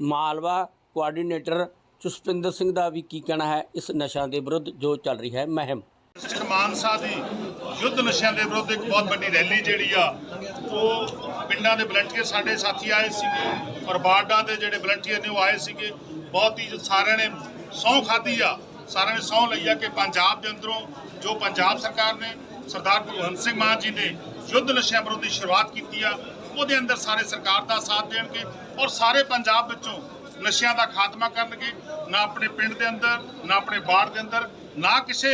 Malwa coordinator Jaspinder Singh ਦਾ ਵੀ ਕੀ ਕਹਿਣਾ ਹੈ, ਇਸ ਨਸ਼ਾ ਦੇ ਵਿਰੁੱਧ ਜੋ ਚੱਲ ਰਹੀ ਹੈ ਮਹਿਮ। ਮਾਨਸਾ ਦੀ ਯੁੱਧ ਨਸ਼ਿਆਂ ਦੇ ਵਿਰੁੱਧ ਇੱਕ ਬਹੁਤ ਵੱਡੀ ਰੈਲੀ ਜਿਹੜੀ ਆ, ਉਹ ਪਿੰਡਾਂ ਦੇ ਵਲੰਟੀਅਰ ਸਾਡੇ ਸਾਥੀ ਆਏ ਸੀਗੇ, ਔਰ ਬਾਰਡਾਂ ਦੇ ਜਿਹੜੇ ਵਲੰਟੀਅਰ ਨੇ ਉਹ ਆਏ ਸੀਗੇ। ਬਹੁਤ ਹੀ ਸਾਰਿਆਂ ਨੇ ਸਹੁੰ ਖਾਧੀ ਆ, ਸਾਰਿਆਂ ਨੇ ਸਹੁੰ ਲਈ ਆ ਕਿ ਪੰਜਾਬ ਦੇ ਅੰਦਰੋਂ ਜੋ ਪੰਜਾਬ ਸਰਕਾਰ ਨੇ, ਸਰਦਾਰ ਭਗਵੰਤ ਸਿੰਘ ਮਾਨ ਜੀ ਨੇ ਯੁੱਧ ਨਸ਼ਿਆਂ ਵਿਰੁੱਧ ਦੀ ਸ਼ੁਰੂਆਤ ਕੀਤੀ ਆ, ਉਹਦੇ ਅੰਦਰ ਸਾਰੇ ਸਰਕਾਰ ਦਾ ਸਾਥ ਦੇਣਗੇ। ਔਰ ਸਾਰੇ ਪੰਜਾਬ ਵਿੱਚੋਂ ਨਸ਼ਿਆਂ ਦਾ ਖਾਤਮਾ ਕਰਨਗੇ, ਨਾ ਆਪਣੇ ਪਿੰਡ ਦੇ ਅੰਦਰ, ਨਾ ਆਪਣੇ ਬਾੜ ਦੇ ਅੰਦਰ, ਨਾ ਕਿਸੇ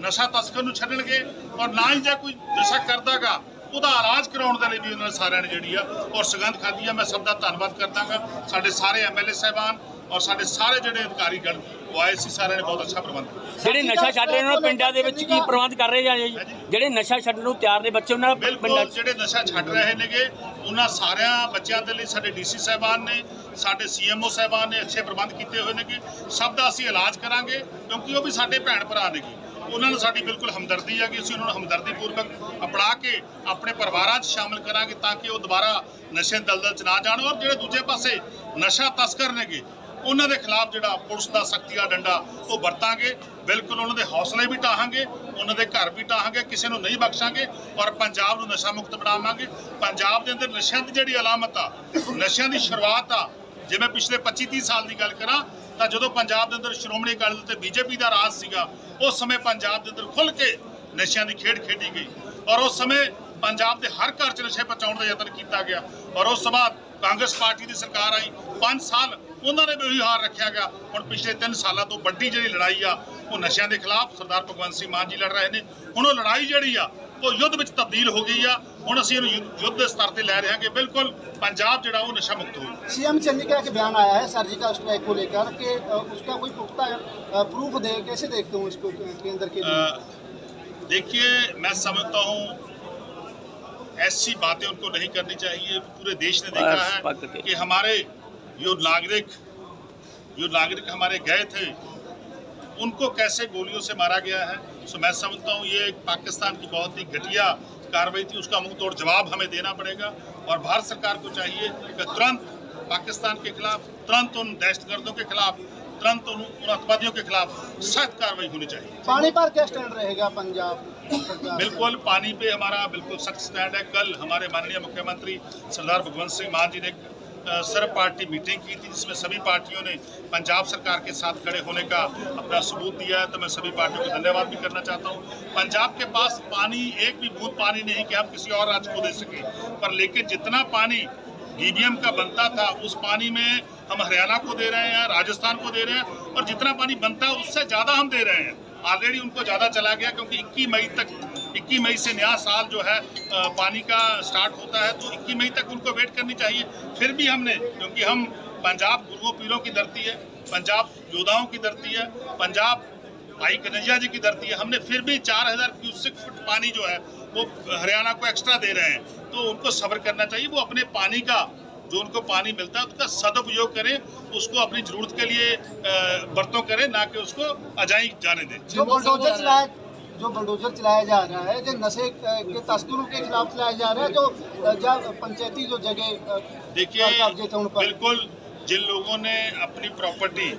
ਨਸ਼ਾ ਤਸਕਰ ਨੂੰ ਛੱਡਣਗੇ ਔਰ ਨਾ ਹੀ ਜੇ ਕੋਈ ਨਸ਼ਾ ਕਰਦਾਗਾ, ਉਹਦਾ ਇਲਾਜ ਕਰਾਉਣ ਦੇ ਲਈ ਵੀ ਉਹਨਾਂ ਨੇ ਸਾਰਿਆਂ ਨੇ ਜਿਹੜੀ ਆ ਔਰ ਸੁਗੰਧ ਖਾਦੀ ਆ। ਮੈਂ ਸਭ ਦਾ ਧੰਨਵਾਦ ਕਰਦਾਗਾ ਸਾਡੇ ਸਾਰੇ ਐਮਐਲਏ ਸਾਹਿਬਾਨ ਔਰ ਸਾਡੇ ਸਾਰੇ ਜਿਹੜੇ ਅਧਿਕਾਰੀ ਗਣ ਆਏ ਸੀ ਸਾਰਿਆਂ ਨੇ ਬਹੁਤ ਅੱਛਾ ਪ੍ਰਬੰਧ ਕੀਤਾ। ਜਿਹੜੇ ਨਸ਼ਾ ਛੱਡ ਰਹੇ ਉਹਨਾਂ ਨੂੰ ਪਿੰਡਾਂ ਦੇ ਵਿੱਚ ਕੀ ਪ੍ਰਬੰਧ ਕਰ ਰਹੇ ਜੀ ਜਿਹੜੇ ਨਸ਼ਾ ਛੱਡਣ ਨੂੰ ਤਿਆਰ ਨੇ ਬੱਚੇ ਉਹਨਾਂ ਦਾ ਪਿੰਡਾਂ ਬਿਲਕੁਲ ਜਿਹੜੇ ਨਸ਼ਾ ਛੱਡ ਰਹੇ ਨੇਗੇ ਉਹਨਾਂ ਸਾਰਿਆਂ ਬੱਚਿਆਂ ਦੇ ਲਈ ਸਾਡੇ ਡੀਸੀ ਸਾਹਿਬਾਨ ਨੇ ਸਾਡੇ ਸੀਐਮਓ ਸਾਹਿਬਾਨ ਨੇ ਅੱਛੇ ਪ੍ਰਬੰਧ ਕੀਤੇ ਹੋਏ ਨੇਗੇ। ਸਭ ਦਾ ਅਸੀਂ ਇਲਾਜ ਕਰਾਂਗੇ ਕਿਉਂਕਿ ਉਹ ਵੀ ਸਾਡੇ ਭੈਣ ਭਰਾ ਨੇਗੇ। ਉਹਨਾਂ ਨੂੰ ਸਾਡੀ ਬਿਲਕੁਲ ਹਮਦਰਦੀ ਹੈ ਕਿ ਅਸੀਂ ਉਹਨਾਂ ਨੂੰ ਹਮਦਰਦੀ ਪੂਰਵਕ ਅਪਣਾ ਕੇ ਆਪਣੇ ਪਰਿਵਾਰਾਂ 'ਚ ਸ਼ਾਮਲ ਕਰਾਂਗੇ ਤਾਂ ਕਿ ਉਹ ਦੁਬਾਰਾ ਨਸ਼ੇ ਦਲਦਲ 'ਚ ਨਾ ਜਾਣ। ਔਰ ਜਿਹੜੇ ਦੂਜੇ ਪਾਸੇ ਨਸ਼ਾ ਤਸਕਰ ਨੇਗੇ ਉਹਨਾਂ ਦੇ ਖਿਲਾਫ ਜਿਹੜਾ ਪੁਲਿਸ ਦਾ ਸਖਤੀ ਦਾ ਡੰਡਾ ਉਹ ਵਰਤਾਂਗੇ। ਬਿਲਕੁਲ ਉਹਨਾਂ ਦੇ ਹੌਸਲੇ ਵੀ ਢਾਹਾਂਗੇ, ਉਹਨਾਂ ਦੇ ਘਰ ਵੀ ਢਾਹਾਂਗੇ, ਕਿਸੇ ਨੂੰ ਨਹੀਂ ਬਖਸ਼ਾਂਗੇ ਔਰ ਪੰਜਾਬ ਨੂੰ ਨਸ਼ਾ ਮੁਕਤ ਬਣਾਵਾਂਗੇ। ਪੰਜਾਬ ਦੇ ਅੰਦਰ ਨਸ਼ਿਆਂ ਦੀ ਜਿਹੜੀ ਅਲਾਮਤ ਆ, ਨਸ਼ਿਆਂ ਦੀ ਸ਼ੁਰੂਆਤ ਆ ਜਿਵੇਂ ਪਿਛਲੇ 25 30 ਸਾਲ ਦੀ ਗੱਲ ਕਰਾਂ, ਤਾਂ ਜਦੋਂ ਪੰਜਾਬ ਦੇ ਅੰਦਰ ਸ਼੍ਰੋਮਣੀ ਅਕਾਲੀ ਦਲ ਤੇ ਬੀਜੇਪੀ ਦਾ ਰਾਜ ਸੀਗਾ, ਉਸ ਸਮੇਂ ਪੰਜਾਬ ਦੇ ਅੰਦਰ ਖੁੱਲ ਕੇ ਨਸ਼ਿਆਂ ਦੀ ਖੇਡ ਖੇਡੀ ਗਈ। ਔਰ ਉਸ ਸਮੇਂ ਪੰਜਾਬ ਦੇ ਹਰ ਘਰ 'ਚ ਨਸ਼ੇ ਪਹੁੰਚਾਉਣ ਦਾ ਯਤਨ ਕੀਤਾ ਗਿਆ। ਔਰ ਉਸ ਤੋਂ ਬਾਅਦ ਕਾਂਗਰਸ ਪਾਰਟੀ ਦੀ ਸਰਕਾਰ ਆਈ। 5 ਸਾਲ ਉਹਨਾਂ ਨੇ ਵੀ ਉਹੀ ਹਾਰ ਰੱਖਿਆ ਗਿਆ ਹੁਣ ਪਿਛਲੇ 3 ਸਾਲਾਂ ਤੋਂ ਵੱਡੀ ਜਿਹੜੀ ਲੜਾਈ ਆ ਉਹ ਨਸ਼ਿਆਂ ਦੇ ਖਿਲਾਫ ਸਰਦਾਰ ਭਗਵੰਤ ਸਿੰਘ ਮਾਨ ਜੀ ਲੜ ਰਹੇ ਨੇ ਹੁਣ ਉਹ ਲੜਾਈ ਜਿਹੜੀ ਆ ਉਹ ਯੁੱਧ ਵਿੱਚ ਤਬਦੀਲ ਹੋ ਗਈ ਆ ਹੁਣ ਅਸੀਂ ਇਹਨੂੰ ਯੁੱਧ- ਯੁੱਧ ਦੇ ਸਤਰ ਤੇ ਲੈ ਰਹੇ ਹਾਂ ਕਿ ਬਿਲਕੁਲ ਪੰਜਾਬ ਜਿਹੜਾ ਉਹ ਨਸ਼ਾ ਮੁਕਤ ਹੋ सीएम चंदी का एक बयान आया है सर्जिकल स्ट्राइक को लेकर कि अ, उसका कोई पुख्ता अ, प्रूफ दे कैसे देखते हो इसको केंद्र के लिए अ, देखिए मैं समझता हूँ ऐसी बातें उनको नहीं करनी चाहिए पूरे देश ने देखा बस, पक है के। कि हमारे जो नागरिक जो नागरिक हमारे गए थे उनको कैसे गोलियों से मारा गया है? सो मैं समझता हूँ ये एक पाकिस्तान की बहुत ही घटिया कार्रवाई थी उसका मुँह तोड़ जवाब हमें देना पड़ेगा। और भारत सरकार को चाहिए कि तुरंत पाकिस्तान के खिलाफ तुरंत उन दहशतगर्दों के खिलाफ तुरंत उन अतवादियों के खिलाफ सख्त कार्रवाई होनी चाहिए। पानी पर क्या स्टैंड रहेगा पंजाब बिल्कुल पानी पे हमारा बिल्कुल सख्त स्टैंड है। कल हमारे माननीय मुख्यमंत्री सरदार भगवंत सिंह मान जी ने सर्व पार्टी मीटिंग की थी, जिसमें सभी पार्टियों ने पंजाब सरकार के साथ खड़े होने का अपना सबूत दिया है तो मैं सभी पार्टियों को धन्यवाद भी करना चाहता हूँ। पंजाब के पास पानी, एक भी बूंद पानी नहीं कि हम किसी और राज्य को दे सके, पर लेकिन जितना पानी डीबीएम का बनता था, उस पानी में हम हरियाणा को दे रहे हैं, राजस्थान को दे रहे हैं, और जितना पानी बनता है, उससे ज़्यादा हम दे रहे हैं। ऑलरेडी उनको ज़्यादा चला गया, क्योंकि 21 मई तक 21 मई से नया साल जो है पानी का स्टार्ट होता है तो 21 मई तक उनको वेट करनी चाहिए। फिर भी हमने, क्योंकि हम पंजाब गुरुओं पीरों की धरती है, पंजाब योद्धाओं की धरती है, पंजाब भाई कन्हैया जी की धरती है, हमने फिर भी 4000 क्यूसिक फुट पानी जो है, वो हरियाणा को एक्स्ट्रा दे रहे हैं। तो उनको सब्र करना चाहिए, वो अपने पानी का, जो उनको पानी मिलता है, उसका सदुपयोग करें, उसको अपनी ज़रूरत के लिए बर्तों करें, ना कि उसको अजाई जाने दें। जो बुलडोजर चलाया जो रहा है जो नशे के तस्करों के खिलाफ चलाया जा रहा है जो जब पंचायती जो जगह देखिए बिल्कुल जिन लोगों ने अपनी प्रॉपर्टी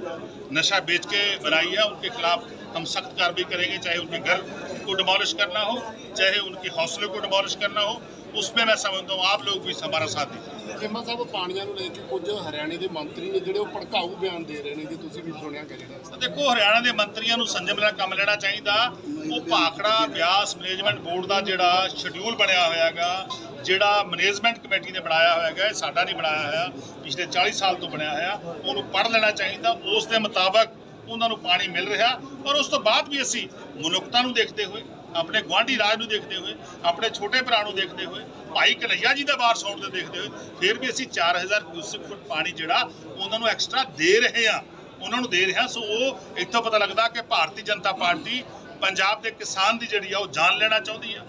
नशा बेच के बनाई है उनके खिलाफ हम सख्त कार्रवाई करेंगे चाहे उनके घर को डिमोलिश करना हो चाहे उनके हौसले को डिमोलिश करना हो उसमें मैं समझता हूँ आप लोग भी हमारा साथ दीजिए ਚੀਮਾ ਸਾਹਿਬ ਪਾਣੀਆਂ ਨੂੰ ਲੈ ਕੇ ਕੁਝ ਹਰਿਆਣੇ ਦੇ ਮੰਤਰੀ ਨੇ ਜਿਹੜੇ ਉਹ ਭੜਕਾਊ ਬਿਆਨ ਦੇ ਰਹੇ ਨੇ ਜੀ ਤੁਸੀਂ ਵੀ ਸੁਣਿਆ ਕਿ ਜਿਹੜਾ ਦੇਖੋ ਹਰਿਆਣਾ ਦੇ ਮੰਤਰੀਆਂ ਨੂੰ ਸੰਜਮ ਨਾਲ ਕੰਮ ਲੈਣਾ ਚਾਹੀਦਾ ਉਹ ਭਾਖੜਾ ਬਿਆਸ ਮੈਨੇਜਮੈਂਟ ਬੋਰਡ ਦਾ ਜਿਹੜਾ ਸ਼ਡਿਊਲ ਬਣਿਆ ਹੋਇਆਗਾ ਜਿਹੜਾ ਮੈਨੇਜਮੈਂਟ ਕਮੇਟੀ ਨੇ ਬਣਾਇਆ ਹੋਇਆਗਾ ਇਹ ਸਾਡਾ ਨਹੀਂ ਬਣਾਇਆ ਹੋਇਆ ਪਿਛਲੇ 40 ਸਾਲ ਤੋਂ ਬਣਿਆ ਹੋਇਆ ਉਹਨੂੰ ਪੜ੍ਹ ਲੈਣਾ ਚਾਹੀਦਾ ਉਸ ਦੇ ਮੁਤਾਬਕ ਉਹਨਾਂ ਨੂੰ ਪਾਣੀ ਮਿਲ ਰਿਹਾ ਔਰ ਉਸ ਤੋਂ ਬਾਅਦ ਵੀ ਅਸੀਂ ਮਨੁੱਖਤਾ ਨੂੰ ਦੇਖਦੇ ਹੋਏ, ਆਪਣੇ ਗੁਆਂਢੀ ਰਾਜ ਨੂੰ ਦੇਖਦੇ ਹੋਏ, ਆਪਣੇ ਛੋਟੇ ਭਰਾ ਨੂੰ ਦੇਖਦੇ ਹੋਏ, ਭਾਈ ਕਨਈਆ ਜੀ ਦਾ ਬਾਰ ਸੌਣ ਦੇ ਦੇਖਦੇ ਹੋਏ, ਫਿਰ ਵੀ ਅਸੀਂ 4000 ਕਿਊਸਿਕ ਫੁੱਟ ਪਾਣੀ ਜਿਹੜਾ ਉਹਨਾਂ ਨੂੰ ਐਕਸਟਰਾ ਦੇ ਰਹੇ ਆ ਉਹਨਾਂ ਨੂੰ ਦੇ ਰਿਹਾ ਸੋ ਉਹ ਇੱਥੋਂ ਪਤਾ ਲੱਗਦਾ ਕਿ ਭਾਰਤੀ ਜਨਤਾ ਪਾਰਟੀ ਪੰਜਾਬ ਦੇ ਕਿਸਾਨ ਦੀ ਜਿਹੜੀ ਆ ਉਹ ਜਾਨ ਲੈਣਾ ਚਾਹੁੰਦੀ ਆ।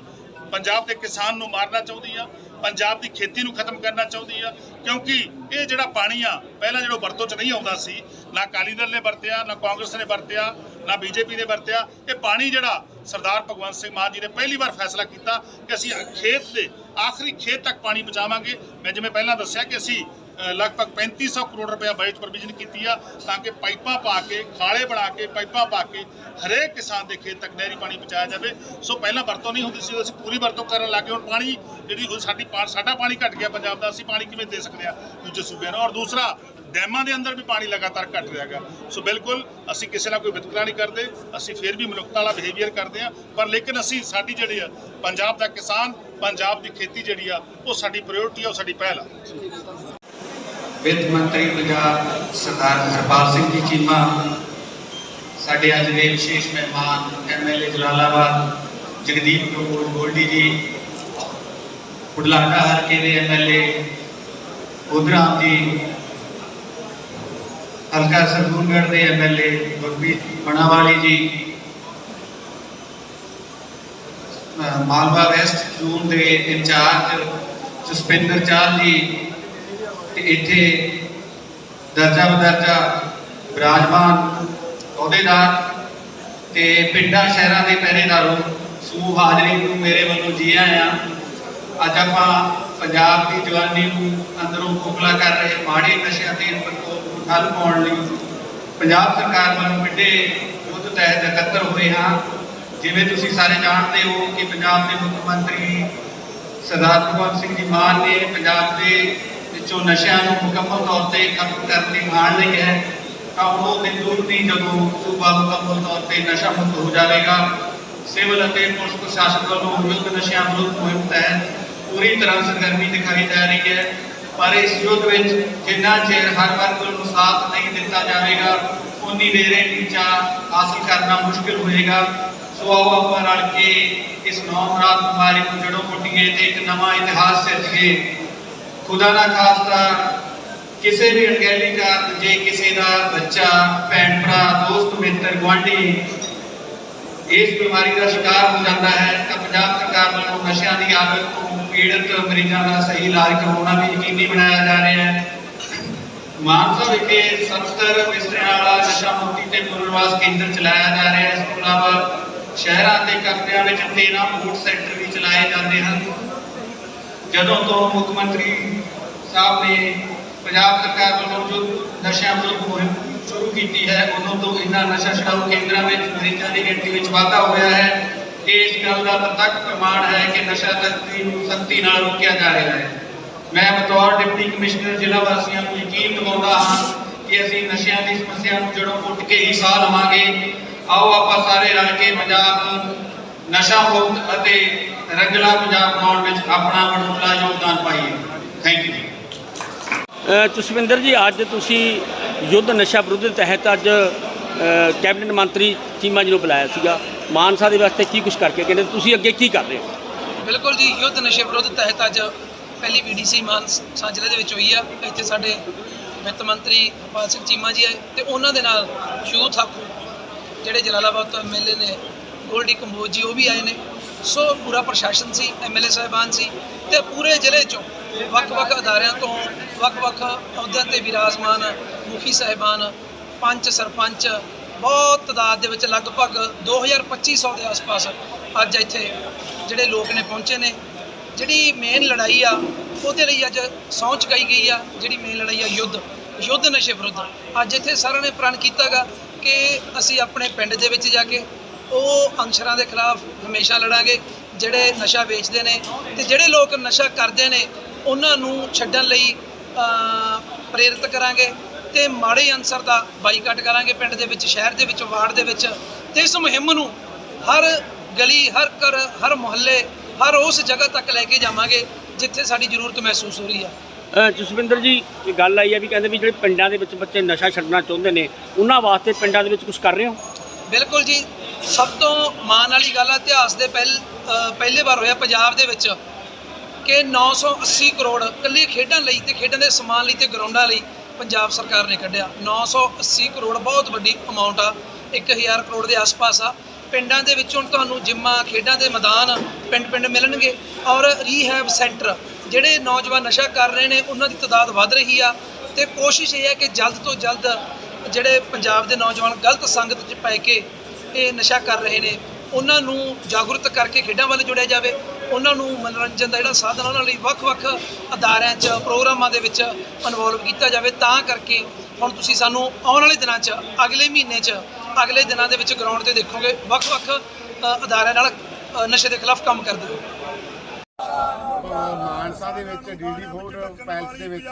ਪੰਜਾਬ ਦੇ ਕਿਸਾਨ ਨੂੰ ਮਾਰਨਾ ਚਾਹੁੰਦੀ ਆ, ਪੰਜਾਬ ਦੀ ਖੇਤੀ ਨੂੰ ਖਤਮ ਕਰਨਾ ਚਾਹੁੰਦੀ ਆ, ਕਿਉਂਕਿ ਇਹ ਜਿਹੜਾ ਪਾਣੀ ਆ, ਪਹਿਲਾਂ ਜਿਹੜਾ ਵਰਤੋਂ ਚ ਨਹੀਂ ਆਉਂਦਾ ਸੀ, ਨਾ ਅਕਾਲੀ ਦਲ ਨੇ ਵਰਤਿਆ, ਨਾ ਕਾਂਗਰਸ ਨੇ ਵਰਤਿਆ, ਨਾ ਬੀਜੇਪੀ ਨੇ ਵਰਤਿਆ, ਇਹ ਪਾਣੀ ਜਿਹੜਾ ਸਰਦਾਰ ਭਗਵੰਤ ਸਿੰਘ ਮਾਨ ਜੀ ਨੇ ਪਹਿਲੀ ਵਾਰ ਫੈਸਲਾ ਕੀਤਾ ਕਿ ਅਸੀਂ ਖੇਤ ਦੇ ਆਖਰੀ ਖੇਤ ਤੱਕ ਪਾਣੀ ਪਹੁੰਚਾਵਾਂਗੇ। ਮੈਂ ਜਿਵੇਂ ਪਹਿਲਾਂ ਦੱਸਿਆ ਕਿ ਅਸੀਂ ਲਗਭਗ 3500 ਕਰੋੜ ਰੁਪਏ ਬਜਟ ਪ੍ਰੋਵੀਜ਼ਨ ਕੀਤੀ ਆ ਤਾਂ ਕਿ ਪਾਈਪਾਂ ਪਾ ਕੇ ਖਾਲੇ ਬਣਾ ਕੇ, ਪਾਈਪਾਂ ਪਾ ਕੇ ਹਰੇਕ ਕਿਸਾਨ ਦੇ ਖੇਤ ਤੱਕ ਨਹਿਰੀ ਪਾਣੀ ਪਹੁੰਚਾਇਆ ਜਾਵੇ। ਸੋ ਪਹਿਲਾਂ ਵਰਤੋਂ ਨਹੀਂ ਹੁੰਦੀ ਸੀ, ਅਸੀਂ ਪੂਰੀ ਵਰਤੋਂ ਕਰਨ ਲੱਗੇ। ਹੁਣ ਪਾਣੀ ਜਿਹੜੀ ਸਾਡੀ ਪਾ- ਸਾਡਾ ਪਾਣੀ ਘਟ ਗਿਆ ਪੰਜਾਬ ਦਾ, ਅਸੀਂ ਪਾਣੀ ਕਿਵੇਂ ਦੇ ਸਕਦੇ ਆ? ਦੂਜੇ ਸੂਬਿਆਂ ਨੂੰ। ਔਰ ਦੂਸਰਾ, ਡੈਮਾਂ ਦੇ ਅੰਦਰ ਵੀ ਪਾਣੀ ਲਗਾਤਾਰ ਘਟ ਰਿਹਾ ਹੈਗਾ। ਸੋ ਬਿਲਕੁਲ, ਅਸੀਂ ਕਿਸੇ ਨਾਲ ਕੋਈ ਵਿਤਕਰਾ ਨਹੀਂ ਕਰਦੇ। ਅਸੀਂ ਫਿਰ ਵੀ ਮਨੁੱਖਤਾ ਵਾਲਾ ਬਿਹੇਵੀਅਰ ਕਰਦੇ ਆ। ਪਰ ਲੇਕਿਨ ਅਸੀਂ, ਸਾਡੀ ਜਿਹੜੀ ਆ, ਪੰਜਾਬ ਦਾ ਕਿਸਾਨ, ਪੰਜਾਬ ਦੀ ਖੇਤੀ ਜਿਹੜੀ ਆ, ਉਹ ਸਾਡੀ ਪ੍ਰਾਇੋਰਟੀ ਆ, ਉਹ ਸਾਡੀ ਪਹਿਲ ਆ। ਵਿੱਤ ਮੰਤਰੀ ਪੰਜਾਬ ਸਰਦਾਰ ਹਰਪਾਲ ਸਿੰਘ ਜੀ ਚੀਮਾ, ਸਾਡੇ ਅੱਜ ਦੇ ਵਿਸ਼ੇਸ਼ ਮਹਿਮਾਨ ਐਮਐਲਏ ਜਲਾਲਾਬਾਦ, ਜਗਦੀਪ ਕਪੂਰ ਗੋਲਡੀ ਜੀ ਬੁਢਲਾਡਾ ਹਲਕੇ ਦੇ ਐਮਐਲਏ ਉਧਰਾਮ ਜੀ, ਹਲਕਾ ਸਰਦੂਲਗੜ੍ਹ ਦੇ MLA Gurpreet Banawali ji Malwa west zone ਦੇ ਇੰਚਾਰਜ ਜਸਪਿੰਦਰ ਚਾਲ ਜੀ ਤੇ ਇੱਥੇ ਦਰਜਾ ਬਦਰਜਾ ਵਿਰਾਜਮਾਨ ਅਹੁਦੇਦਾਰ ਤੇ ਪਿੰਡਾਂ ਸ਼ਹਿਰਾਂ ਦੇ ਪਹਿਰੇਦਾਰੋ ਸਮੂਹ ਹਾਜ਼ਰੀ ਨੂੰ ਮੇਰੇ ਵੱਲੋਂ ਜੀ ਆਇਆਂ। ਅੱਜ ਆਪਾਂ ਪੰਜਾਬ ਦੀ ਜਵਾਨੀ ਨੂੰ ਅੰਦਰੋਂ ਖੋਖਲਾ ਕਰ ਰਹੇ ਮਾੜੇ ਨਸ਼ਿਆਂ ਦੇ ਪ੍ਰਕੋਪ ਨੂੰ ਠੱਲ ਪਾਉਣ ਲਈ ਪੰਜਾਬ ਸਰਕਾਰ ਵੱਲੋਂ ਵੱਡੇ ਯੁੱਧ ਤਹਿਤ ਇਕੱਤਰ ਹੋਏ ਹਾਂ। ਜਿਵੇਂ ਤੁਸੀਂ ਸਾਰੇ ਜਾਣਦੇ ਹੋ ਕਿ ਪੰਜਾਬ ਦੇ ਮੁੱਖ ਮੰਤਰੀ ਸਰਦਾਰ ਭਗਵੰਤ ਸਿੰਘ ਜੀ ਮਾਨ ਨੇ ਪੰਜਾਬ ਦੇ ਵਿੱਚੋਂ ਨਸ਼ਿਆਂ ਨੂੰ ਮੁਕੰਮਲ ਤੌਰ ਤੇ ਖਤਮ ਕਰਨ ਦੀ ਮਾਣ ਲਈ ਹੈ ਤਾਂ ਉਹ ਦਿਨ ਦੂਰ ਨਹੀਂ ਜਦੋਂ ਸੂਬਾ ਮੁਕੰਮਲ ਤੌਰ ਤੇ ਨਸ਼ਾ ਮੁਕਤ ਹੋ ਜਾਵੇਗਾ ਸਿਵਲ ਅਤੇ ਪੁਲਿਸ ਪ੍ਰਸ਼ਾਸਨ ਵੱਲੋਂ ਯੁੱਧ ਨਸ਼ਿਆਂ ਵਿਰੁੱਧ ਮੁਹਿੰਮ ਤਹਿਤ ਪੂਰੀ ਤਰ੍ਹਾਂ ਸਰਗਰਮੀ ਦਿਖਾਈ ਜਾ ਰਹੀ ਹੈ ਪਰ ਇਸ ਯੁੱਧ ਵਿੱਚ ਜਿੰਨਾ ਚਿਰ ਹਰ ਵਰਗ ਨੂੰ ਸਾਥ ਨਹੀਂ ਦਿੱਤਾ ਜਾਵੇਗਾ ਉਨੀ ਦੇਰ ਇਹ ਟੀਚਾ ਹਾਸਲ ਕਰਨਾ ਮੁਸ਼ਕਿਲ ਹੋਏਗਾ ਸੋ ਆਓ ਆਪਾਂ ਰਲ ਕੇ ਇਸ ਨੌਮਰਾਤ ਬਿਮਾਰੀ ਨੂੰ ਜੜੋਂ ਪੁੱਟੀਏ ਤੇ ਇੱਕ ਨਵਾਂ ਇਤਿਹਾਸ ਸਿਰਜੀਏ ਖੁਦਾ ਨਾ ਖਾਸਤਾ ਕਿਸੇ ਵੀ ਅਣਗਹਿਲੀ ਕਾਰਨ ਜੇ ਕਿਸੇ ਦਾ ਬੱਚਾ, ਭੈਣ, ਭਰਾ, ਦੋਸਤ, ਮਿੱਤਰ, ਗੁਆਂਢੀ ਇਸ ਬਿਮਾਰੀ ਦਾ ਸ਼ਿਕਾਰ ਹੋ ਜਾਂਦਾ ਹੈ, ਤਾਂ ਪੰਜਾਬ ਸਰਕਾਰ ਵੱਲੋਂ ਨਸ਼ਿਆਂ ਦੀ ਆਦਤ ਤੋਂ ਪੀੜਤ ਮਰੀਜ਼ਾਂ ਦਾ ਸਹੀ ਇਲਾਜ ਕਰਵਾਉਣਾ ਵੀ ਯਕੀਨੀ ਬਣਾਇਆ ਜਾ ਰਿਹਾ ਹੈ। ਮਾਨਸਾ ਵਿਖੇ 70 ਬਿਸਤਰਿਆਂ ਵਾਲਾ ਨਸ਼ਾ ਮੁਕਤੀ ਤੇ ਪੁਨਰਵਾਸ ਕੇਂਦਰ ਚਲਾਇਆ ਜਾ ਰਿਹਾ ਹੈ। ਇਸ ਤੋਂ ਇਲਾਵਾ ਸ਼ਹਿਰਾਂ ਤੇ ਕਸਬਿਆਂ ਵਿੱਚ 13 ਫੂਡ ਸੈਂਟਰ ਵੀ ਚਲਾਏ ਜਾਂਦੇ ਹਨ। ਜਦੋਂ ਤੋਂ ਮੁੱਖ ਮੰਤਰੀ ਸਾਹਿਬ ਨੇ ਪੰਜਾਬ ਸਰਕਾਰ ਵੱਲੋਂ ਜੋ ਨਸ਼ਿਆਂ ਵਿਰੁੱਧ ਮੁਹਿੰਮ ਸ਼ੁਰੂ ਕੀਤੀ ਹੈ ਉਦੋਂ ਤੋਂ ਇਹਨਾਂ ਨਸ਼ਾ ਛਡਾਊ ਕੇਂਦਰਾਂ ਵਿੱਚ ਮਰੀਜ਼ਾਂ ਦੀ ਗਿਣਤੀ ਵਿੱਚ ਵਾਧਾ ਹੋਇਆ ਹੈ ਇਹ ਇਸ ਗੱਲ ਦਾ ਪ੍ਰਤੱਖ ਪ੍ਰਮਾਣ ਹੈ ਕਿ ਨਸ਼ਾ ਤਸਕਰੀ ਨੂੰ ਸਖਤੀ ਨਾਲ ਰੋਕਿਆ ਜਾ ਰਿਹਾ ਹੈ ਮੈਂ ਬਤੌਰ ਡਿਪਟੀ ਕਮਿਸ਼ਨਰ ਜ਼ਿਲ੍ਹਾ ਵਾਸੀਆਂ ਨੂੰ ਯਕੀਨ ਦਿਵਾਉਂਦਾ ਹਾਂ ਕਿ ਅਸੀਂ ਨਸ਼ਿਆਂ ਦੀ ਸਮੱਸਿਆ ਨੂੰ ਜੜੋਂ ਪੁੱਟ ਕੇ ਹੀ ਸਾਹ ਲਵਾਂਗੇ ਆਓ ਆਪਾਂ ਸਾਰੇ ਰਲ ਕੇ ਪੰਜਾਬ ਨੂੰ ਨਸ਼ਾ ਮੁਕਤ ਅਤੇ ਰੰਗਲਾ ਪੰਜਾਬ ਬਣਾਉਣ ਵਿੱਚ ਆਪਣਾ ਵਡਮੁੱਲਾ ਯੋਗਦਾਨ ਪਾਈਏ। ਥੈਂਕ ਯੂ ਜਸਵਿੰਦਰ ਜੀ ਅੱਜ ਤੁਸੀਂ ਯੁੱਧ ਨਸ਼ਾ ਵਿਰੁੱਧ ਤਹਿਤ ਅੱਜ ਕੈਬਨਿਟ ਮੰਤਰੀ ਚੀਮਾ ਜੀ ਨੂੰ ਬੁਲਾਇਆ ਸੀਗਾ। ਮਾਨਸਾ ਦੇ ਵਾਸਤੇ ਕੀ ਕੁਝ ਕਰਕੇ ਕਹਿੰਦੇ ਤੁਸੀਂ ਅੱਗੇ ਕੀ ਕਰ ਰਹੇ ਹੋ? ਬਿਲਕੁਲ ਜੀ ਯੁੱਧ ਨਸ਼ੇ ਵਿਰੁੱਧ ਤਹਿਤ ਅੱਜ ਪਹਿਲੀ ਵੀਡੀਸੀ ਮਾਨਸਾ ਜ਼ਿਲ੍ਹੇ ਦੇ ਵਿੱਚ ਹੋਈ ਆ। ਇੱਥੇ ਸਾਡੇ ਵਿੱਤ ਮੰਤਰੀ ਹਰਪਾਲ ਸਿੰਘ ਚੀਮਾ ਜੀ ਆਏ ਤੇ ਉਹਨਾਂ ਦੇ ਨਾਲ ਯੂਥ ਆਗੂ ਜਿਹੜੇ ਜਲਾਲਾਬਾਦ ਤੋਂ ਐਮਐਲਏ ਨੇ ਗੋਲਡੀ ਕੰਬੋਜ ਜੀ ਉਹ ਵੀ ਆਏ ਨੇ। ਸੋ ਪੂਰਾ ਪ੍ਰਸ਼ਾਸਨ ਸੀ ਐਮਐਲਏ ਸਾਹਿਬਾਨ ਸੀ ਤੇ ਪੂਰੇ ਜ਼ਿਲ੍ਹੇ ਚੋਂ ਵੱਖ-ਵੱਖ ਅਦਾਰਿਆਂ ਤੋਂ ਵੱਖ-ਵੱਖ ਅਹੁਦਿਆਂ ਤੇ ਵਿਰਾਜਮਾਨ ਮੁਖੀ ਸਾਹਿਬਾਨ, ਪੰਚ ਸਰਪੰਚ, ਬਹੁਤ ਤਾਦਾਦ ਦੇ ਵਿੱਚ ਲਗਭਗ 2250 ਦੇ ਆਸ-ਪਾਸ ਅੱਜ ਇੱਥੇ ਜਿਹੜੇ ਲੋਕ ਨੇ ਪਹੁੰਚੇ ਨੇ। ਜਿਹੜੀ ਮੇਨ ਲੜਾਈ ਆ, ਉਹਦੇ ਲਈ ਅੱਜ ਸਹੁੰ ਚੁਕਾਈ ਗਈ ਆ, ਜਿਹੜੀ ਮੇਨ ਲੜਾਈ ਆ ਯੁੱਧ ਯੁੱਧ ਨਸ਼ੇ ਵਿਰੁੱਧ। ਅੱਜ ਇੱਥੇ ਸਾਰਿਆਂ ਨੇ ਪ੍ਰਣ ਕੀਤਾਗਾ ਕਿ ਅਸੀਂ ਆਪਣੇ ਪਿੰਡ ਦੇ ਵਿੱਚ ਜਾ ਕੇ ਉਹ ਅੰਸ਼ਰਾਂ ਦੇ ਖਿਲਾਫ ਹਮੇਸ਼ਾ ਲੜਾਂਗੇ ਜਿਹੜੇ ਨਸ਼ਾ ਵੇਚਦੇ ਨੇ ਤੇ ਜਿਹੜੇ ਲੋਕ ਨਸ਼ਾ ਕਰਦੇ ਨੇ ਉਹਨਾਂ ਨੂੰ ਛੱਡਣ ਲਈ ਪ੍ਰੇਰਿਤ ਕਰਾਂਗੇ ਤੇ ਮਾੜੇ ਅਨਸਰ ਦਾ ਬਾਈਕਾਟ ਕਰਾਂਗੇ ਪਿੰਡ ਦੇ ਵਿੱਚ ਸ਼ਹਿਰ ਦੇ ਵਿੱਚ ਵਾਰਡ ਦੇ ਵਿੱਚ ਤੇ ਇਸ ਮੁਹਿੰਮ ਨੂੰ ਹਰ ਗਲੀ ਹਰ ਘਰ ਹਰ ਮੁਹੱਲੇ ਹਰ ਉਸ ਜਗ੍ਹਾ ਤੱਕ ਲੈ ਕੇ ਜਾਵਾਂਗੇ ਜਿੱਥੇ ਸਾਡੀ ਜ਼ਰੂਰਤ ਮਹਿਸੂਸ ਹੋ ਰਹੀ ਆ ਜਸਵਿੰਦਰ ਜੀ ਇਹ ਗੱਲ ਆਈ ਹੈ ਵੀ ਕਹਿੰਦੇ ਵੀ ਜਿਹੜੇ ਪਿੰਡਾਂ ਦੇ ਵਿੱਚ ਬੱਚੇ ਨਸ਼ਾ ਛੱਡਣਾ ਚਾਹੁੰਦੇ ਨੇ ਉਹਨਾਂ ਵਾਸਤੇ ਪਿੰਡਾਂ ਦੇ ਵਿੱਚ ਕੁਝ ਕਰ ਰਹੇ ਹੋ? ਬਿਲਕੁਲ ਜੀ ਸਭ ਤੋਂ ਮਾਣ ਵਾਲੀ ਗੱਲ ਆ, ਇਤਿਹਾਸ ਦੇ ਪਹਿਲ ਪਹਿਲੇ ਵਾਰ ਹੋਇਆ ਪੰਜਾਬ ਦੇ ਵਿੱਚ ਕਿ 980 ਕਰੋੜ ਇਕੱਲੀ ਖੇਡਾਂ ਲਈ ਤੇ ਖੇਡਾਂ ਦੇ ਸਮਾਨ ਲਈ ਤੇ ਗਰਾਊਂਡਾਂ ਲਈ ਪੰਜਾਬ ਸਰਕਾਰ ਨੇ ਕੱਢਿਆ। 980 ਕਰੋੜ ਬਹੁਤ ਵੱਡੀ ਅਮਾਉਂਟ ਆ 1000 ਕਰੋੜ ਦੇ ਆਸ-ਪਾਸ ਆ। ਪਿੰਡਾਂ ਦੇ ਵਿੱਚ ਹੁਣ ਤੁਹਾਨੂੰ ਜਿੰਮਾਂ, ਖੇਡਾਂ ਦੇ ਮੈਦਾਨ ਪਿੰਡ-ਪਿੰਡ ਮਿਲਣਗੇ ਔਰ ਰੀਹੈਬ ਸੈਂਟਰ ਜਿਹੜੇ ਨੌਜਵਾਨ ਨਸ਼ਾ ਕਰ ਰਹੇ ਨੇ, ਉਹਨਾਂ ਦੀ ਤਾਦਾਦ ਵੱਧ ਰਹੀ ਆ ਤੇ ਕੋਸ਼ਿਸ਼ ਇਹ ਹੈ ਕਿ ਜਲਦ ਤੋਂ ਜਲਦ ਜਿਹੜੇ ਪੰਜਾਬ ਦੇ ਨੌਜਵਾਨ ਗਲਤ ਸੰਗਤ 'ਚ ਪੈ ਕੇ ਇਹ ਨਸ਼ਾ ਕਰ ਰਹੇ ਨੇ, ਉਹਨਾਂ ਨੂੰ ਜਾਗਰੂਕ ਕਰਕੇ ਖੇਡਾਂ ਵੱਲ ਜੋੜਿਆ ਜਾਵੇ, ਉਹਨਾਂ ਨੂੰ ਮਨੋਰੰਜਨ ਦਾ ਜਿਹੜਾ ਸਾਧਨ ਉਹਨਾਂ ਲਈ ਵੱਖ-ਵੱਖ ਅਦਾਰਿਆਂ 'ਚ, ਪ੍ਰੋਗਰਾਮਾਂ ਦੇ ਵਿੱਚ ਇਨਵੋਲਵ ਕੀਤਾ ਜਾਵੇ, ਤਾਂ ਕਰਕੇ ਹੁਣ ਤੁਸੀਂ ਸਾਨੂੰ ਆਉਣ ਵਾਲੇ ਦਿਨਾਂ 'ਚ, ਅਗਲੇ ਮਹੀਨੇ 'ਚ, ਅਗਲੇ ਦਿਨਾਂ ਦੇ ਵਿੱਚ ਗਰਾਊਂਡ ਤੇ ਦੇਖੋਗੇ, ਵੱਖ-ਵੱਖ ਅਦਾਰਿਆਂ ਨਾਲ ਨਸ਼ੇ ਦੇ ਖਿਲਾਫ ਕੰਮ ਕਰਦੇ ਹੋ ਮਾਨਸਾ ਦੇ ਵਿੱਚ ਡੀਡੀ ਫੂਡ ਪੈਲਸ ਦੇ ਵਿੱਚ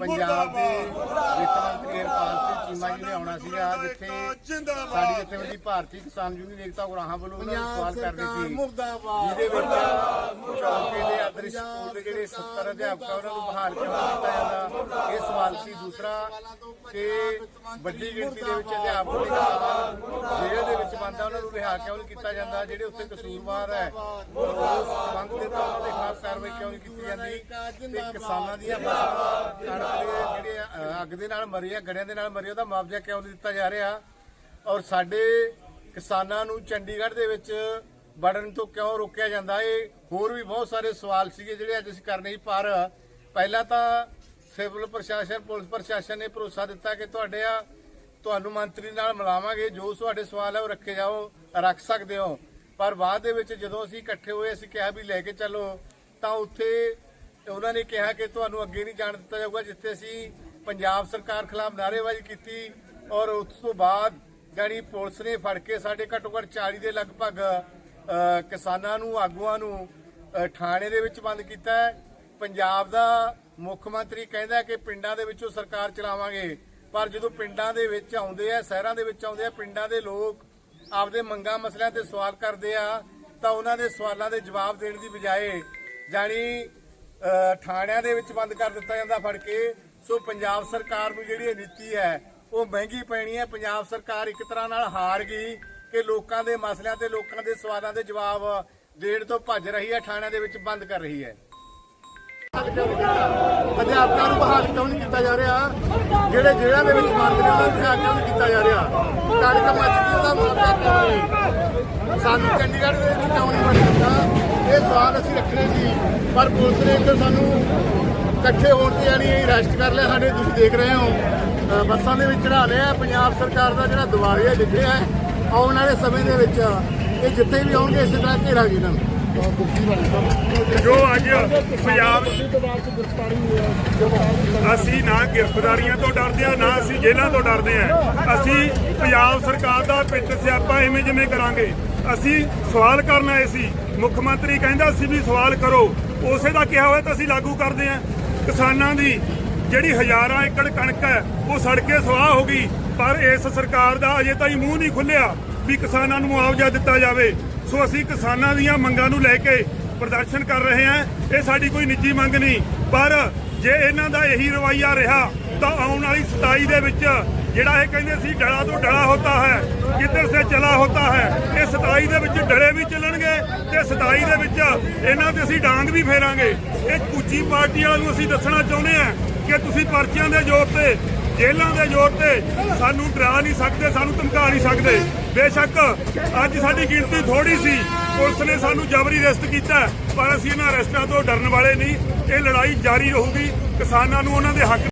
ਪੰਜਾਬ ਦੇ ਵਿੱਤ ਮੰਤਰੀ ਹਰਪਾਲ ਸਿੰਘ ਚੀਮਾ ਜੀ ਨੇ ਆਉਣਾ ਸੀਗਾ ਜਿੱਥੇ ਸਾਡੀ ਜਥੇਬੰਦੀ ਭਾਰਤੀ ਕਿਸਾਨ ਯੂਨੀਅਨ ਏਕਤਾ ਗੁਰਾਹਾਂ ਵੱਲੋਂ ਉਹਨਾਂ ਨੂੰ ਸਵਾਲ ਕਰਦੇ ਸੀ। ਜਿਹਦੇ ਵਿੱਚ ਚੌਂਕੇ ਦੇ ਆਦਰਸ਼ ਸਕੂਲ ਦੇ ਜਿਹੜੇ 70 ਅਧਿਆਪਕ ਉਹਨਾਂ ਨੂੰ ਬਹਾਲ ਕਿਉਂ ਕੀਤਾ ਜਾਂਦਾ? ਇਹ ਸਵਾਲ ਸੀ। ਦੂਸਰਾ ਕਿ ਵੱਡੀ ਗਿਣਤੀ ਦੇ ਵਿੱਚ ਅਧਿਆਪਕ ਕਿਸਾਨ ਜੇਲ੍ਹ ਦੇ ਵਿੱਚ ਬੰਦਾ ਉਹਨਾਂ ਨੂੰ ਰਿਹਾ ਕਿਉਂ ਕੀਤਾ ਜਾਂਦਾ? ਜਿਹੜੇ ਉੱਥੇ ਕਸੂਰਵਾਰ ਹੈ ਉਸ ਸੰਬੰਧ ਦੇ ਤਾਂ ਉਹਨਾਂ ਦੇ ਖਿਲਾਫ ਕਾਰਵਾਈ ਕਿਉਂ ਨਹੀਂ ਕੀਤੀ ਜਾਂਦੀ? ਤੇ ਕਿਸਾਨਾਂ ਦੀਆਂ ਕਣਕ ਜਿਹੜੇ ਅੱਗ ਦੇ ਨਾਲ ਮਰੀ ਆ ਗੜਿਆਂ ਦੇ ਨਾਲ ਮਰੀ ਉਹਦਾ ਮੁਆਵਜ਼ਾ ਕਿਉਂ ਨਹੀਂ ਦਿੱਤਾ ਜਾ ਰਿਹਾ? ਔਰ ਸਾਡੇ ਕਿਸਾਨਾਂ ਨੂੰ ਚੰਡੀਗੜ੍ਹ ਦੇ ਵਿੱਚ ਵੜਨ ਤੋਂ ਕਿਉਂ ਰੋਕਿਆ ਜਾਂਦਾ? ਇਹ ਹੋਰ ਵੀ ਬਹੁਤ ਸਾਰੇ ਸਵਾਲ ਸੀਗੇ ਜਿਹੜੇ ਅੱਜ ਅਸੀਂ ਕਰਨੇ ਸੀ ਪਰ ਪਹਿਲਾਂ ਤਾਂ ਸਿਵਲ ਪ੍ਰਸ਼ਾਸਨ ਪੁਲਿਸ ਪ੍ਰਸ਼ਾਸਨ ਨੇ ਭਰੋਸਾ ਦਿੱਤਾ ਕਿ ਤੁਹਾਡੇ ਆ ਤੁਹਾਨੂੰ ਮੰਤਰੀ ਨਾਲ ਮਿਲਾਵਾਂਗੇ ਜੋ ਤੁਹਾਡੇ ਸਵਾਲ ਹੈ ਉਹ ਰੱਖੇ ਜਾਓ ਰੱਖ ਸਕਦੇ ਹੋ। ਪਰ ਬਾਅਦ ਦੇ ਵਿੱਚ ਜਦੋਂ ਅਸੀਂ ਇਕੱਠੇ ਹੋਏ ਅਸੀਂ ਕਿਹਾ ਵੀ ਲੈ ਕੇ ਚੱਲੋ ਤਾਂ ਉੱਥੇ ਉਹਨਾਂ ਨੇ ਕਿਹਾ ਕਿ ਤੁਹਾਨੂੰ ਅੱਗੇ ਨਹੀਂ ਜਾਣ ਦਿੱਤਾ ਜਾਊਗਾ, ਜਿੱਥੇ ਅਸੀਂ ਪੰਜਾਬ ਸਰਕਾਰ ਖਿਲਾਫ ਨਾਅਰੇਬਾਜ਼ੀ ਕੀਤੀ ਔਰ ਉਸ ਤੋਂ ਬਾਅਦ ਜਾਣੀ ਪੁਲਿਸ ਨੇ ਫੜ ਕੇ ਸਾਡੇ ਘੱਟੋ ਘੱਟ 40 ਦੇ ਲਗਭਗ ਕਿਸਾਨਾਂ ਨੂੰ, ਆਗੂਆਂ ਨੂੰ ਥਾਣੇ ਦੇ ਵਿੱਚ ਬੰਦ ਕੀਤਾ ਹੈ। ਪੰਜਾਬ ਦਾ ਮੁੱਖ ਮੰਤਰੀ ਕਹਿੰਦਾ ਕਿ ਪਿੰਡਾਂ ਦੇ ਵਿੱਚੋਂ ਸਰਕਾਰ ਚਲਾਵਾਂਗੇ, ਪਰ ਜਦੋਂ ਪਿੰਡਾਂ ਦੇ ਵਿੱਚ ਆਉਂਦੇ ਆ, ਸ਼ਹਿਰਾਂ ਦੇ ਵਿੱਚ ਆਉਂਦੇ ਆ, ਪਿੰਡਾਂ ਦੇ ਲੋਕ ਆਪਦੇ ਮੰਗਾਂ, ਮਸਲਿਆਂ ਤੇ ਸਵਾਲ ਕਰਦੇ ਆ, ਤਾਂ ਉਹਨਾਂ ਦੇ ਸਵਾਲਾਂ ਦੇ ਜਵਾਬ ਦੇਣ ਦੀ ਬਜਾਏ ਜਾਣੀ ਥਾਣਿਆਂ ਦੇ ਵਿੱਚ ਬੰਦ ਕਰ ਦਿੱਤਾ ਜਾਂਦਾ ਫੜ ਕੇ। ਸੋ ਪੰਜਾਬ ਸਰਕਾਰ ਨੂੰ ਜਿਹੜੀ ਨੀਤੀ ਹੈ, ਉਹ ਮਹਿੰਗੀ ਪੈਣੀ ਹੈ। ਪੰਜਾਬ ਸਰਕਾਰ ਇੱਕ ਤਰ੍ਹਾਂ ਨਾਲ ਹਾਰ ਗਈ ਕਿ ਲੋਕਾਂ ਦੇ ਮਸਲਿਆਂ ਤੇ ਲੋਕਾਂ ਦੇ ਸਵਾਲਾਂ ਦੇ ਜਵਾਬ ਦੇਣ ਤੋਂ ਭੱਜ ਰਹੀ ਹੈ, ਥਾਣਿਆਂ ਦੇ ਵਿੱਚ ਬੰਦ ਕਰ ਰਹੀ ਹੈ। ਅਧਿਆਪਕਾਂ ਨੂੰ ਬਹਾਲ ਕਿਉਂ ਨਹੀਂ ਕੀਤਾ ਜਾ ਰਿਹਾ? ਜਿਹੜੇ ਜੇਲ੍ਹਾਂ ਦੇ ਵਿੱਚ ਬੰਦ ਨੇ ਉਹਨਾਂ ਨੂੰ ਕਿਉਂ ਨਹੀਂ ਕੀਤਾ ਜਾ ਰਿਹਾ? ਕਣਕ ਮੱਚ ਗਈ ਉਹਦਾ ਮੁਆਵਜ਼ਾ ਕਿਉਂ ਨਹੀਂ ਸਾਨੂੰ ਚੰਡੀਗੜ੍ਹ ਦੇ ਵਿੱਚ ਕਿਉਂ ਨਹੀਂ ਬਣ ਇਹ ਸਵਾਲ ਅਸੀਂ ਰੱਖਣੇ ਸੀ, ਪਰ ਪੁਲਿਸ ਨੇ ਇੱਧਰ ਸਾਨੂੰ ਇਕੱਠੇ ਹੋਣ ਤੇ ਯਾਨੀ ਅਰੈਸਟ ਕਰ ਲਿਆ ਸਾਡੇ, ਤੁਸੀਂ ਦੇਖ ਰਹੇ ਹੋ। ਬੱਸਾਂ ਦੇ ਵਿੱਚ ਚੜਾ ਲਿਆ ਪੰਜਾਬ ਸਰਕਾਰ ਦਾ ਜਿਹੜਾ ਦਿਵਾਲੀਆ ਜਿੱਥੇ ਹੈ, ਆਉਣ ਵਾਲੇ ਸਮੇਂ ਦੇ ਵਿੱਚ ਇਹ ਜਿੱਥੇ ਵੀ ਆਉਣਗੇ, ਇਸੇ ਤਰ੍ਹਾਂ ਘੇਰਾ ਜੀ ਇਹਨਾਂ ਨੂੰ। ਜੋ ਅੱਜ ਪੰਜਾਬ ਅਸੀਂ ਨਾ ਗ੍ਰਿਫਤਾਰੀਆਂ ਤੋਂ ਡਰਦੇ ਆ, ਨਾ ਅਸੀਂ ਜੇਲ੍ਹਾਂ ਤੋਂ ਡਰਦੇ ਆ। ਅਸੀਂ ਪੰਜਾਬ ਸਰਕਾਰ ਦਾ ਪਿੱਟ ਸਿਆਪਾ ਇਵੇਂ ਜਿਵੇਂ ਕਰਾਂਗੇ। ਅਸੀਂ ਸਵਾਲ ਕਰਨ ਆਏ ਸੀ। ਮੁੱਖ ਮੰਤਰੀ ਕਹਿੰਦਾ ਸੀ ਵੀ ਸਵਾਲ ਕਰੋ। ਉਸੇ ਦਾ ਕਿਹਾ ਹੋਇਆ ਤਾਂ ਅਸੀਂ ਲਾਗੂ ਕਰਦੇ ਹਾਂ। ਕਿਸਾਨਾਂ ਦੀ ਜਿਹੜੀ ਹਜ਼ਾਰਾਂ ਏਕੜ ਕਣਕ ਹੈ, ਉਹ ਸੜ ਕੇ ਸਵਾਹ ਹੋ ਗਈ। ਪਰ ਇਸ ਸਰਕਾਰ ਦਾ ਅਜੇ ਤਾਈਂ ਮੂੰਹ ਨਹੀਂ ਖੁੱਲਿਆ ਵੀ ਕਿਸਾਨਾਂ ਨੂੰ ਮੁਆਵਜ਼ਾ ਦਿੱਤਾ ਜਾਵੇ। ਸੋ ਅਸੀਂ ਕਿਸਾਨਾਂ ਦੀਆਂ ਮੰਗਾਂ ਨੂੰ ਲੈ ਕੇ ਪ੍ਰਦਰਸ਼ਨ ਕਰ ਰਹੇ ਹਾਂ। ਇਹ ਸਾਡੀ ਕੋਈ ਨਿੱਜੀ ਮੰਗ ਨਹੀਂ। ਪਰ ਜੇ ਇਹਨਾਂ ਦਾ ਇਹੀ ਰਵੱਈਆ ਰਿਹਾ, ਤਾਂ ਆਉਣ ਵਾਲੀ 27 ਦੇ ਵਿੱਚ ਜਿਹੜਾ ਇਹ ਕਹਿੰਦੇ ਸੀ ਡਲਾ ਤੋਂ ਡਲਾ ਹੁੰਦਾ ਹੈ। ਕਿੱਧਰ ਸੇ ਚਲਾ ਹੁੰਦਾ ਹੈ? ਇਹ 27 ਦੇ ਵਿੱਚ ਡਲੇ ਵੀ ਚੱਲਣਗੇ ਤੇ 27 ਦੇ ਵਿੱਚ ਇਹਨਾਂ ਤੇ ਅਸੀਂ ਡਾਂਗ ਵੀ ਫੇਰਾਂਗੇ। ਇਹ ਕੁਚੀ ਪਾਰਟੀ ਵਾਲਿਆਂ ਨੂੰ ਅਸੀਂ ਦੱਸਣਾ ਚਾਹੁੰਦੇ ਹਾਂ ਕਿ ਤੁਸੀਂ ਪਰਚਿਆਂ ਦੇ ਜ਼ੋਰ ਤੇ ਜੇਲਾਂ ਦੇ ਜ਼ੋਰ ਤੇ ਸਾਨੂੰ ਡਰਾ ਨਹੀਂ ਸਕਦੇ, ਸਾਨੂੰ ਧਮਕਾ ਨਹੀਂ ਸਕਦੇ। ਬੇਸ਼ੱਕ ਅੱਜ ਸਾਡੀ ਗਿਣਤੀ ਥੋੜੀ ਸੀ, ਪੁਲਿਸ ਨੇ ਸਾਨੂੰ ਜਬਰੀ ਅਰੈਸਟ ਕੀਤਾ ਪਰ ਅਸੀਂ ਇਹਨਾਂ ਅਰੈਸਟਾਂ ਤੋਂ ਡਰਨ ਵਾਲੇ ਨਹੀਂ। ਇਹ ਲੜਾਈ ਜਾਰੀ ਰਹੂਗੀ। ਕਿਸਾਨਾਂ ਨੂੰ ਉਹਨਾਂ ਦੇ ਹੱਕ